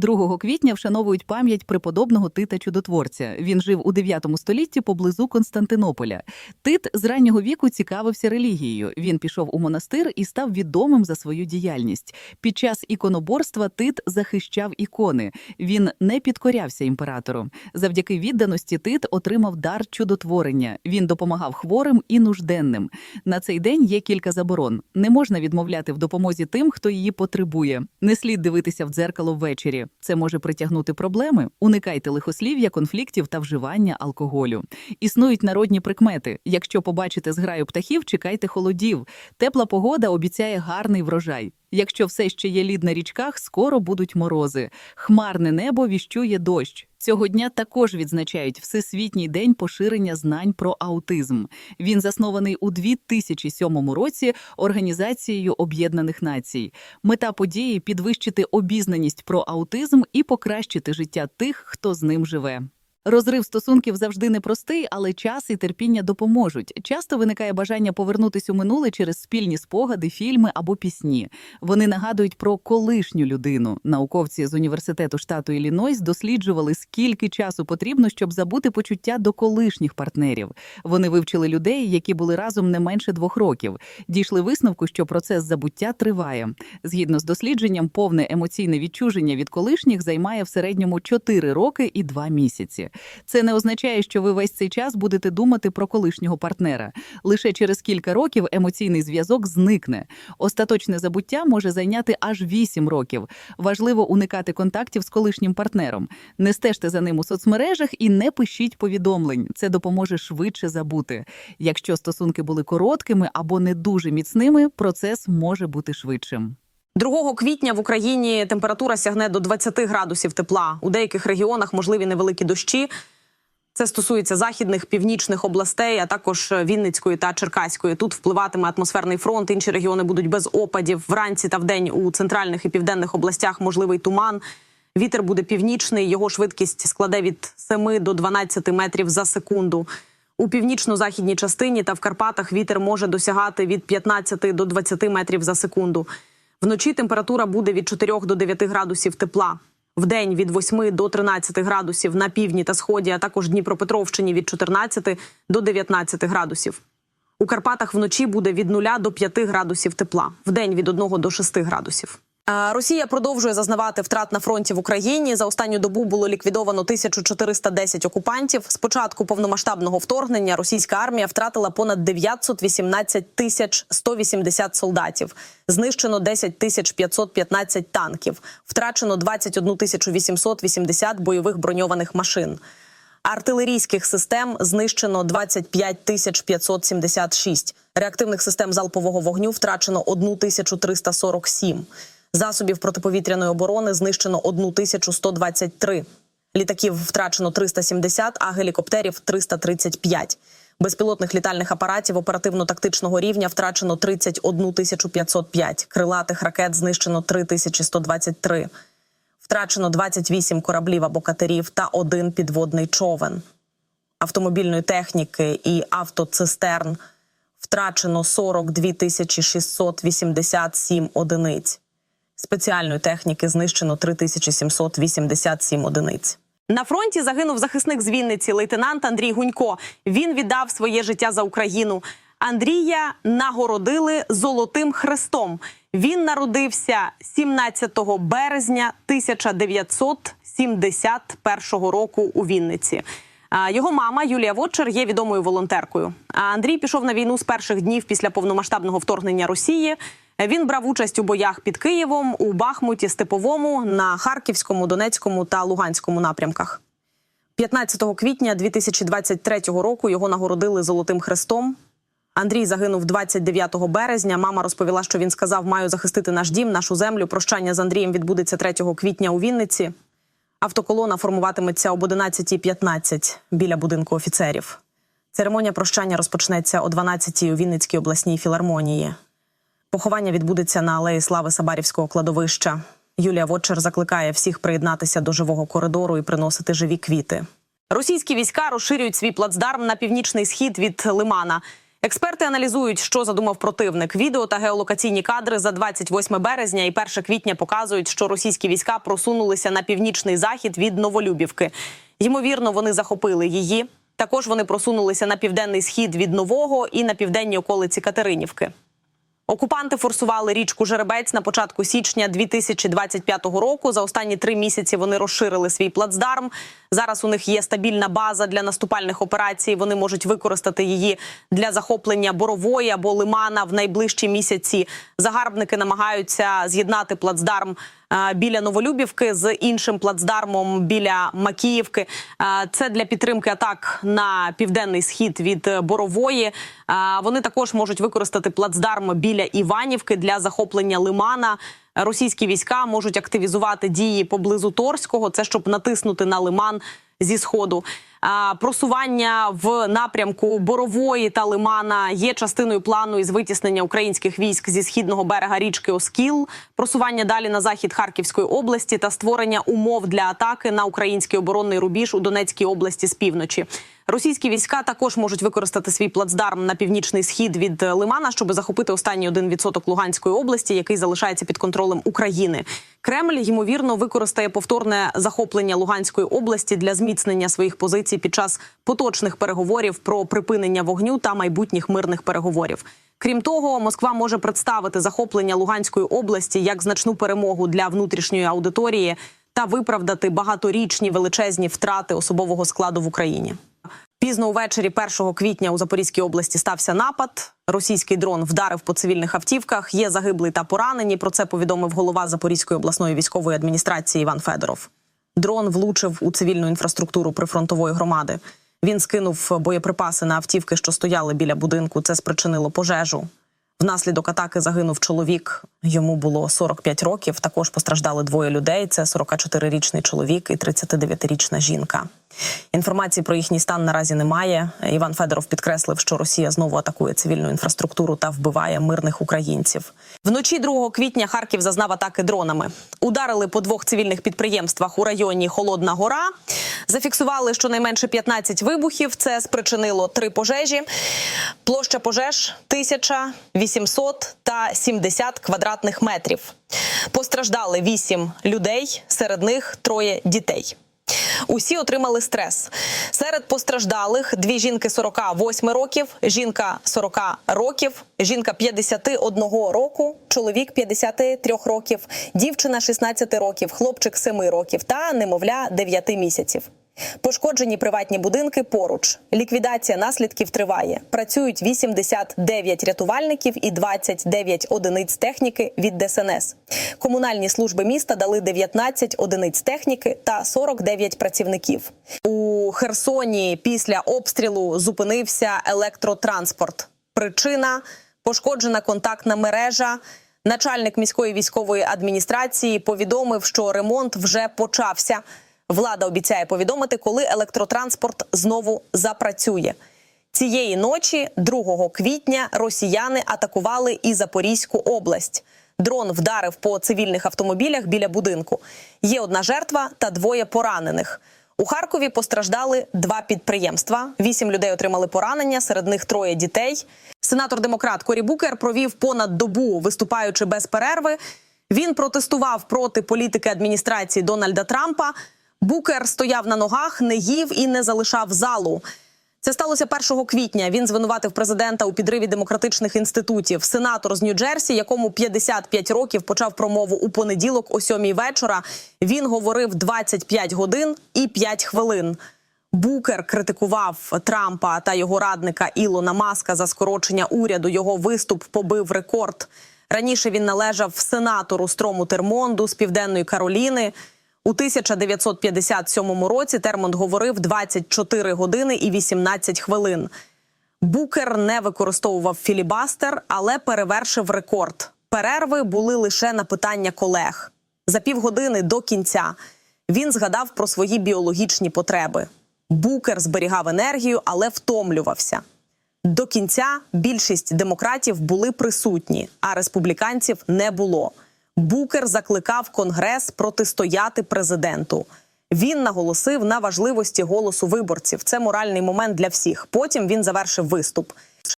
2 квітня вшановують пам'ять преподобного Тита Чудотворця. Він жив у 9 столітті поблизу Константинополя. Тит з раннього віку цікавився релігією. Він пішов у монастир і став відомим за свою діяльність. Під час іконоборства Тит захищав ікони. Він не підкорявся імператору. Завдяки відданості Тит отримав дар чудотворення. Він допомагав хворим і нужденним. На цей день є кілька заборон. Не можна відмовляти в допомозі тим, хто її потребує. Не слід дивитися в дзеркало ввечері. Це може притягнути проблеми. Уникайте лихослів'я, конфліктів та вживання алкоголю. Існують народні прикмети. Якщо побачите зграю птахів, чекайте холодів. Тепла погода обіцяє гарний врожай. Якщо все ще є лід на річках, скоро будуть морози. Хмарне небо віщує дощ. Цього дня також відзначають Всесвітній день поширення знань про аутизм. Він заснований у 2007 році Організацією Об'єднаних Націй. Мета події підвищити обізнаність про аутизм і покращити життя тих, хто з ним живе. Розрив стосунків завжди непростий, але час і терпіння допоможуть. Часто виникає бажання повернутися у минуле через спільні спогади, фільми або пісні. Вони нагадують про колишню людину. Науковці з університету штату Іллінойс досліджували, скільки часу потрібно, щоб забути почуття до колишніх партнерів. Вони вивчили людей, які були разом не менше двох років. Дійшли висновку, що процес забуття триває. Згідно з дослідженням, повне емоційне відчуження від колишніх займає в середньому 4 роки і 2 місяці. Це не означає, що ви весь цей час будете думати про колишнього партнера. Лише через кілька років емоційний зв'язок зникне. Остаточне забуття може зайняти аж 8 років. Важливо уникати контактів з колишнім партнером. Не стежте за ним у соцмережах і не пишіть повідомлень. Це допоможе швидше забути. Якщо стосунки були короткими або не дуже міцними, процес може бути швидшим. 2 квітня в Україні температура сягне до 20 градусів тепла. У деяких регіонах можливі невеликі дощі. Це стосується західних, північних областей, а також Вінницької та Черкаської. Тут впливатиме атмосферний фронт. Інші регіони будуть без опадів. Вранці та вдень у центральних і південних областях можливий туман. Вітер буде північний. Його швидкість складе від 7 до 12 метрів за секунду. У північно-західній частині та в Карпатах вітер може досягати від 15 до 20 метрів за секунду. Вночі температура буде від 4 до 9 градусів тепла. Вдень від 8 до 13 градусів на півдні та сході, а також Дніпропетровщині від 14 до 19 градусів. У Карпатах вночі буде від 0 до 5 градусів тепла, вдень від 1 до 6 градусів. Росія продовжує зазнавати втрат на фронті в Україні. За останню добу було ліквідовано 1410 окупантів. З початку повномасштабного вторгнення російська армія втратила понад 918 тисяч 180 солдатів. Знищено 10 тисяч 515 танків. Втрачено 21 тисячу 880 бойових броньованих машин. Артилерійських систем знищено 25 тисяч 576. Реактивних систем залпового вогню втрачено 1347. Засобів протиповітряної оборони знищено 1123. Літаків втрачено 370, а гелікоптерів 335. Безпілотних літальних апаратів оперативно-тактичного рівня втрачено 31 505. Крилатих ракет знищено 3123. Втрачено 28 кораблів або катерів та один підводний човен. Автомобільної техніки і автоцистерн втрачено 42 тисячі 687 одиниць. Спеціальної техніки знищено 3787 одиниць. На фронті загинув захисник з Вінниці, лейтенант Андрій Гунько. Він віддав своє життя за Україну. Андрія нагородили золотим хрестом. Він народився 17 березня 1971 року у Вінниці. Його мама Юлія Вотчер є відомою волонтеркою. А Андрій пішов на війну з перших днів після повномасштабного вторгнення Росії. Він брав участь у боях під Києвом, у Бахмуті, Степовому, на Харківському, Донецькому та Луганському напрямках. 15 квітня 2023 року його нагородили Золотим Хрестом. Андрій загинув 29 березня. Мама розповіла, що він сказав: Маю захистити наш дім, нашу землю. Прощання з Андрієм відбудеться 3 квітня у Вінниці. Автоколона формуватиметься об 11.15 біля будинку офіцерів. Церемонія прощання розпочнеться о 12.00 у Вінницькій обласній філармонії. Поховання відбудеться на алеї Слави Сабарівського кладовища. Юлія Вотчер закликає всіх приєднатися до живого коридору і приносити живі квіти. Російські війська розширюють свій плацдарм на північний схід від Лимана. Експерти аналізують, що задумав противник. Відео та геолокаційні кадри за 28 березня і 1 квітня показують, що російські війська просунулися на північний захід від Новолюбівки. Ймовірно, вони захопили її. Також вони просунулися на південний схід від Нового і на південні околиці Катеринівки. Окупанти форсували річку Жеребець на початку січня 2025 року. За останні три місяці вони розширили свій плацдарм. Зараз у них є стабільна база для наступальних операцій. Вони можуть використати її для захоплення борової або лимана в найближчі місяці. Загарбники намагаються з'єднати плацдарм біля Новолюбівки з іншим плацдармом біля Макіївки. Це для підтримки атак на південний схід від Борової. Вони також можуть використати плацдарм біля Іванівки для захоплення лимана. Російські війська можуть активізувати дії поблизу Торського. Це щоб натиснути на лиман зі сходу. Просування в напрямку Борової та Лимана є частиною плану із витіснення українських військ зі східного берега річки Оскіл, просування далі на захід Харківської області та створення умов для атаки на український оборонний рубіж у Донецькій області з півночі. Російські війська також можуть використати свій плацдарм на північний схід від е, Лимана, щоб захопити останній 1% Луганської області, який залишається під контролем України. Кремль ймовірно використає повторне захоплення Луганської області для зміцнення своїх позицій під час поточних переговорів про припинення вогню та майбутніх мирних переговорів. Крім того, Москва може представити захоплення Луганської області як значну перемогу для внутрішньої аудиторії та виправдати багаторічні величезні втрати особового складу в Україні. Пізно увечері 1 квітня у Запорізькій області стався напад. Російський дрон вдарив по цивільних автівках. Є загиблі та поранені. Про це повідомив голова Запорізької обласної військової адміністрації Іван Федоров. Дрон влучив у цивільну інфраструктуру прифронтової громади. Він скинув боєприпаси на автівки, що стояли біля будинку. Це спричинило пожежу. Внаслідок атаки загинув чоловік. Йому було 45 років. Також постраждали двоє людей: це 44-річний чоловік і 39-річна жінка. Інформації про їхній стан наразі немає. Іван Федоров підкреслив, що Росія знову атакує цивільну інфраструктуру та вбиває мирних українців. Вночі 2 квітня Харків зазнав атаки дронами. Ударили по двох цивільних підприємствах у районі Холодна Гора. Зафіксували щонайменше 15 вибухів. Це спричинило три пожежі. Площа пожеж 1800 та 70 квадратних метрів. Постраждали 8 людей, серед них троє дітей. Усі отримали стрес. Серед постраждалих дві жінки 48 років, жінка 40 років, жінка 51 року, чоловік 53 років, дівчина 16 років, хлопчик 7 років та немовля 9 місяців. Пошкоджені приватні будинки поруч. Ліквідація наслідків триває. Працюють 89 рятувальників і 29 одиниць техніки від ДСНС. Комунальні служби міста дали 19 одиниць техніки та 49 працівників. У Херсоні після обстрілу зупинився електротранспорт. Причина пошкоджена контактна мережа. Начальник міської військової адміністрації повідомив, що ремонт вже почався. Влада обіцяє повідомити, коли електротранспорт знову запрацює. Цієї ночі, 2 квітня, росіяни атакували і Запорізьку область. Дрон вдарив по цивільних автомобілях біля будинку. Є одна жертва та двоє поранених. У Харкові постраждали два підприємства. Вісім людей отримали поранення, серед них троє дітей. Сенатор-демократ Корі Букер провів понад добу, виступаючи без перерви. Він протестував проти політики адміністрації Дональда Трампа. Букер стояв на ногах, не їв і не залишав залу. Це сталося 1 квітня. Він звинуватив президента у підриві демократичних інститутів. Сенатор з Нью-Джерсі, якому 55 років, почав промову у понеділок о 7 вечора. Він говорив 25 годин і 5 хвилин. Букер критикував Трампа та його радника Ілона Маска за скорочення уряду. Його виступ побив рекорд. Раніше він належав сенатору Строму Термонду з південної Кароліни. У 1957 році Термонд говорив 24 години і 18 хвилин. Букер не використовував філібастер, але перевершив рекорд. Перерви були лише на питання колег. За півгодини до кінця він згадав про свої біологічні потреби. Букер зберігав енергію, але втомлювався. До кінця більшість демократів були присутні, а республіканців не було. Букер закликав Конгрес протистояти президенту. Він наголосив на важливості голосу виборців. Це моральний момент для всіх. Потім він завершив виступ.